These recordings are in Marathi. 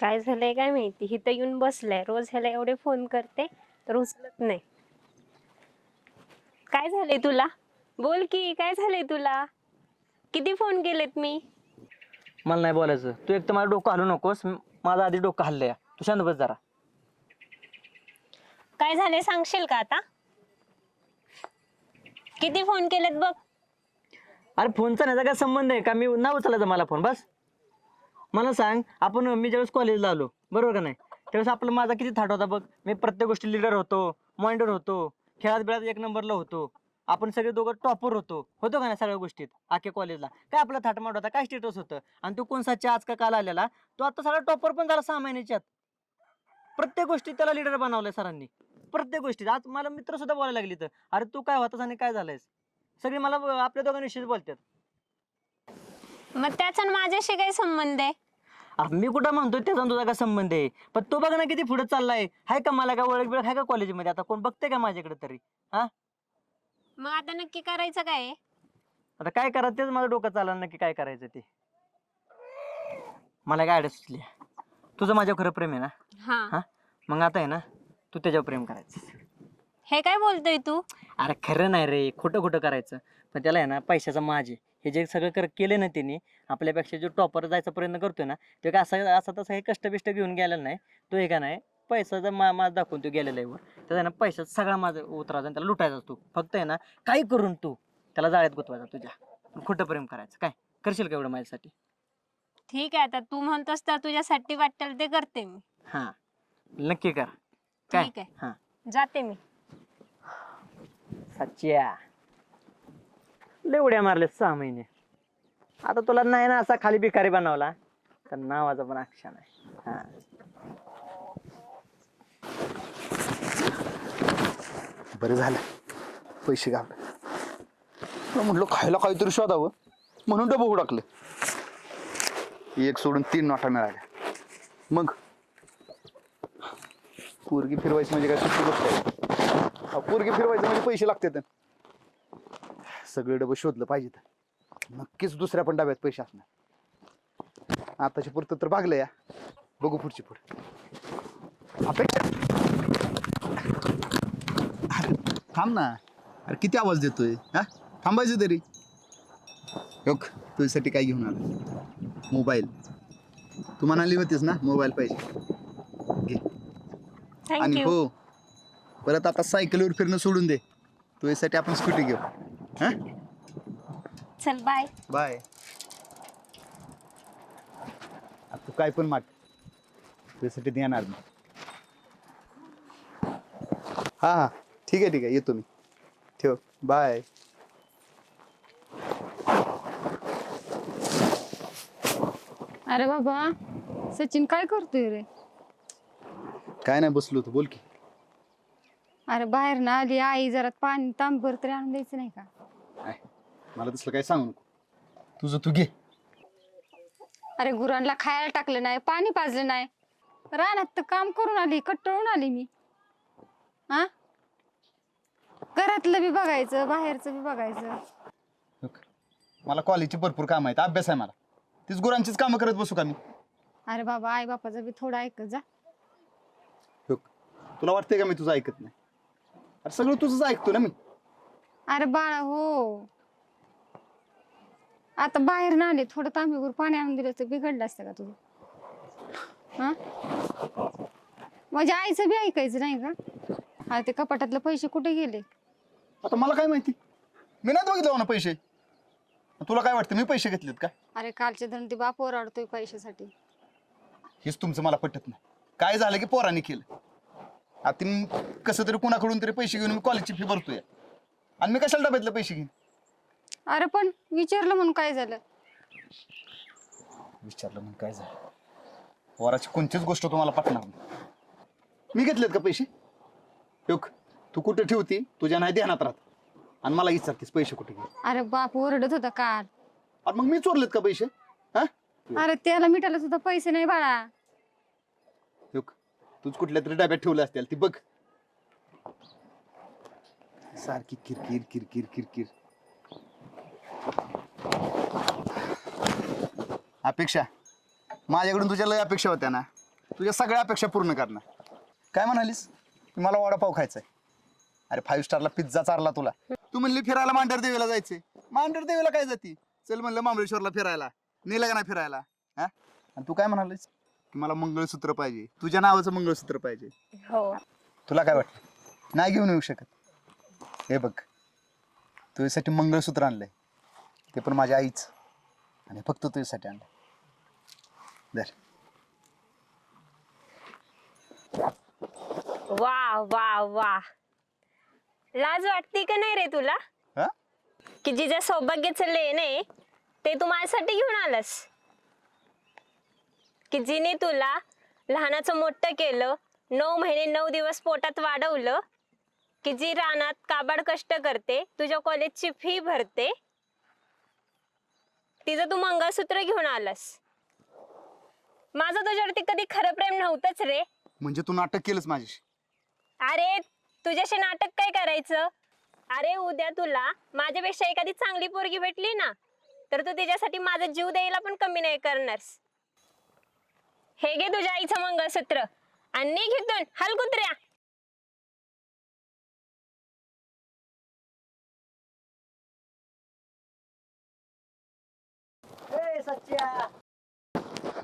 काय झालंय काय माहिती? इथं येऊन बसलाय. रोज ह्याला एवढे फोन करते तर उचलत नाही. काय झालंय तुला? बोल की काय झालंय तुला? किती फोन केलेत मी? मला नाही बोलायचं. तू एक तर मला डोकं हलू नकोस. म- माझं आधी डोकं हल्लंय. तू शांत बस जरा. काय झालंय सांगशील का आता? किती फोन केलेत बघ. अरे फोनचा नाही काय संबंध आहे का? मी नाही उचलायचा मला फोन बस. मला सांग आपण मी ज्यावेळेस कॉलेजला आलो बरोबर का नाही? त्यावेळेस आपला माझा किती थाट होता बघ? मी प्रत्येक गोष्टी लिडर होतो मॉनिटर होतो खेळात बिळात एक नंबरला होतो. आपण सगळे दोघं टॉपर होतो. होतो का नाही सगळ्या गोष्टीत? आख्या कॉलेजला काय आपला थाटमाट होता? काय स्टेटस होतं? आणि तो कोण साच्या आज का काल आलेला? तो आता सगळा टॉपर पण झाला सहा महिन्याच्यात. प्रत्येक गोष्टीत त्याला लिडर बनवलंय सरांनी. प्रत्येक गोष्टीत. आज मला मित्र सुद्धा बोलायला लागली तर अरे तू काय होतास आणि काय झालंयस? सगळी मला आपल्या दोघांविषयीच बोलतात. मग त्याचा आणि माझ्याशी काही संबंध आहे? मी कुठं म्हणतोय त्याचा आणि तुझा काय संबंध आहे? पण तो बघ ना किती पुढे चाललाय. हाय का मला काय ओळख बिळख आहे का कॉलेजमध्ये? आता कोण बघते का माझ्याकडे तरी? मग आता नक्की करायचं काय? आता काय करा तेच माझं डोकं चाललं नक्की काय करायचं ते. मला काय अडचण सुचली तुझं माझ्यावर खरं प्रेम आहे ना? हा. हा? मग आता आहे ना तू त्याच्यावर प्रेम करायचं. हे काय बोलतोय तू? अरे खरं नाही रे खोटं खोटं करायचं. पण त्याला आहे ना पैशाचा माज आहे. हे जे सगळं कर केलं ना त्यांनी आपल्यापेक्षा जो टॉपर जायचा प्रयत्न करतोय ना ते काय असं असं तसं हे कष्ट बिष्ट घेऊन गेलेला नाही. तो हे का नाही पैसाचा मा माज दाखवून तो गेलेला आहे वर त्याचा ना पैशाचा सगळा माझा उतरायचा त्याला लुटायचा तू. फक्त आहे ना काही करून तू त्याला जाळ्यात गुतवायचा तुझ्या. खोटं प्रेम करायचं. काय? करशील का एवढं माझ्यासाठी? ठीक आहे आता तू म्हणतोस तर तुझ्यासाठी वाटेल ते करते मी. हां. नक्की कर. काय ठीक आहे. हां. जाते मी. सच्या लय उड्या मारले सहा महिने. आता तुला नाही ना असा खाली भिकारी बनवला. तर नावाचा पण अक्षा नाही हा. बरं झालं. पैसे घाल. म्हटलं खायला काहीतरी शोधावं. म्हणून डबं उडकलं. एक सोडून तीन नोटा मिळाल्या. मग? पोरगी फिरवायची म्हणजे काय सुट्टी गोष्ट आहे. अहो, पोरगी फिरवायचं म्हणजे पैसे लागतात. सगळे डबं शोधलं पाहिजे तर नक्कीच दुसऱ्या पण डब्यात पैसे असणार. आताच्या पुरतं तर भागलं या. बघू पुढची पुढे. अपेक्षा? थांब ना. अरे किती आवाज देतोय? हा? थांबायचं तरी. योग तुझ्यासाठी काय घेऊन आला मोबाईल. तू म्हणाली होतीस ना मोबाईल पाहिजे. घे. आणि हो परत आता सायकलीवर फिरणं सोडून दे. तुझ्यासाठी आपण स्कूटी घेऊ. चल बाय बाय तू काय पण माग. तुझ्यासाठी देणार मी. हा हा. ठीक आहे ठीक आहे. येतो मी. ठेव. बाय अरे बाबा सचिन काय करतोय रे? काय नाही बसलो होतो. बोल की. अरे बाहेर ना आली. आई जरा पाणी तांबर तरी आणून द्यायचं नाही का? मला तसलं काय सांगू नको. तुझं तू घे. अरे गुरांना खायला टाकलं नाही पाणी पाजलं नाही. रानात तर काम करून आली कट्टळून आली मी. हा घरातलं बी बघायचं बाहेरचं बी बघायचं. बघ, मला कॉलेजची भरपूर काम आहेत अभ्यास आहे मला. तीच गुरांचीच कामं करत बसू का मी? अरे बाबा आई बापाचं बी थोडं ऐकत जा. बघ, तुला वाटतंय का मी तुझं ऐकत नाही? अरे सगळं तुझंच ऐकतो ना मी. अरे बाळा हो. आता बाहेर ना आले थोडं तांबेवर पाणी आणून दिलं तर बिघडलं असतं का तुझं? हा? माझ्या आईचं बी ऐकायचं नाही का? हा ते कपाटातले पैसे कुठे गेले? आता मला काय माहिती? मी नाही बघितलं ना पैसे. तुला काय वाटतं मी पैसे घेतलेत का? अरे कालचे धन ते बाप ओरडतोय पैशासाठी. हेच तुमचं मला पटत नाही. काय झालं की पोरांनी केलं? आता मी कसं तरी कुणाकडून तरी पैसे घेऊन मी कॉलेजची फी भरतोय. आणि मी कशाला डब्यातले पैसे घेईन? अरे पण विचारलं म्हणून काय झालं? विचारलं मग काय झालं? पोराची कोणतीच गोष्ट तुम्हाला पटणार नाही. मी घेतलेत का पैसे? योग तू कुठे ठेवती? तुझ्या नाही ध्यानात राहत. आणि मला विचारतीस पैसे कुठे घे अरे बाप ओरडत होता काल. आणि मग मी चोरलेत का पैसे? हा? अरे त्याला मिठाला सुद्धा पैसे नाही बाळा. योग तूच कुठल्या तरी डब्यात ठेवले असतील ती बघ. सारखी किरकिर किरकिर किरकिर. अपेक्षा. माझ्याकडून तुझ्या लय अपेक्षा होत्या ना. तुझ्या सगळ्या अपेक्षा पूर्ण करणार. काय म्हणालीस? की मला वडापाव खायचा आहे अरे फाईव्ह स्टारला पिझ्झा चारला तुला. तू म्हणली फिरायला मांढर देवीला जायचे मांढर देवीला काय जाती? चल म्हणलं महाबळेश्वरला फिरायला. नेलं का नाही फिरायला? हा? आणि तू काय म्हणालीस? की मला मंगळसूत्र पाहिजे. तुझ्या नावाचं मंगळसूत्र पाहिजे. हो. तुला काय वाटतं? नाही घेऊन येऊ शकत. हे बघ. तुझ्यासाठी मंगळसूत्र आणलंय. ते पण माझ्या आईच. आणि फक्त तुझ्यासाठी आणलंय. दर वा वा वा लाज वाटते का नाही रे तुला? हा? की जिच्या सौभाग्याचं लेण आहे ते तू माझ्यासाठी घेऊन आलंस? की जिने तुला लहानाचं मोठं केलं नऊ महिने नऊ दिवस पोटात वाढवलं की जी रानात काबाड कष्ट करते तुझ्या कॉलेजची फी भरते तिचं तू मंगळसूत्र घेऊन आलास? माझं तुझ्यावरती कधी खरं प्रेम नव्हतंच रे. म्हणजे तू नाटक केलंच माझ्याशी. अरे तुझ्याशी नाटक काय करायचं? अरे उद्या तुला माझ्यापेक्षा एखादी चांगली पोरगी भेटली ना तर तू तिच्यासाठी माझा जीव द्यायला पण कमी नाही करणार हे घे तुझ्या आईचं मंगळसूत्र आणि निघ इथून हल कुत्र्या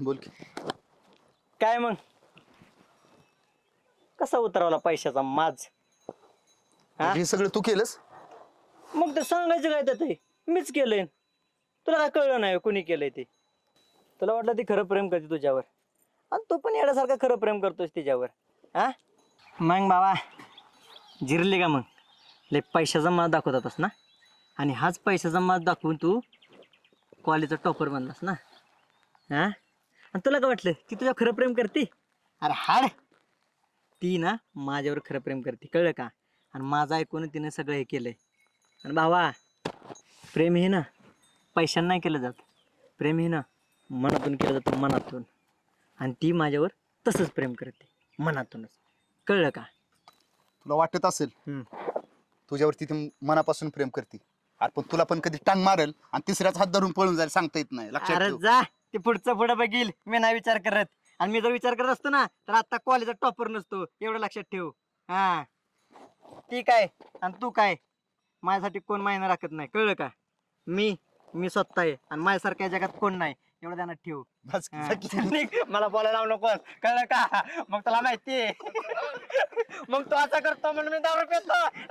बोल की. काय मग? कसा उतरवला पैशाचा माज? हा? हे सगळं तू केलंस? मग ते सांगायचं काय त्यात हे? मीच केलंय. तुला काय कळलं नाही कोणी केलंय ते? तुला वाटलं ती खरं प्रेम करते तुझ्यावर? आणि तू पण येण्यासारखं खरं प्रेम करतोस तिच्यावर. हा? मग बाबा जिरली का मग? लय पैशाचा माज दाखवत होतास ना? आणि हाच पैशाचा माज दाखवून तू कॉलेजचा टॉपर बनलास ना? हा? आणि तुला काय वाटलं? ती तुझ्या खरं प्रेम करते? अरे हाड. ती ना माझ्यावर खरं प्रेम करते. कळलं का? आणि माझं ऐकून तिने सगळं हे केलंय. आणि भावा प्रेम हे ना पैशानं नाही केलं जात. प्रेम हे ना मनातून केलं जातं मनातून. आणि ती माझ्यावर तसंच प्रेम करते मनातूनच. कळलं का? तुला वाटत असेल हम्म. तुझ्यावरती ती मनापासून प्रेम करते. अरे पण तुला पण कधी टांग मारेल आणि तिसऱ्याच हात धरून पळून जाईल सांगता येत नाही. लक्षात अरे ठेव. जा. ते पुढचं पुढं बघील. मी नाही विचार करत. आणि मी जर विचार करत असतो ना तर आता कॉलेजचा टॉपर नसतो. एवढं लक्षात ठेव. हा. ती काय? आणि तू काय? माझ्यासाठी कोण मायना राखत नाही. कळलं का? मी मी स्वतः आहे. आणि माझ्यासारख्या जगात कोण नाही? एवढं ध्यानात ठेव. बस मला बोलायला लावू नको. कळलं का? मग तुला माहिती मग तू असं करतो म्हणून मी दारू पितो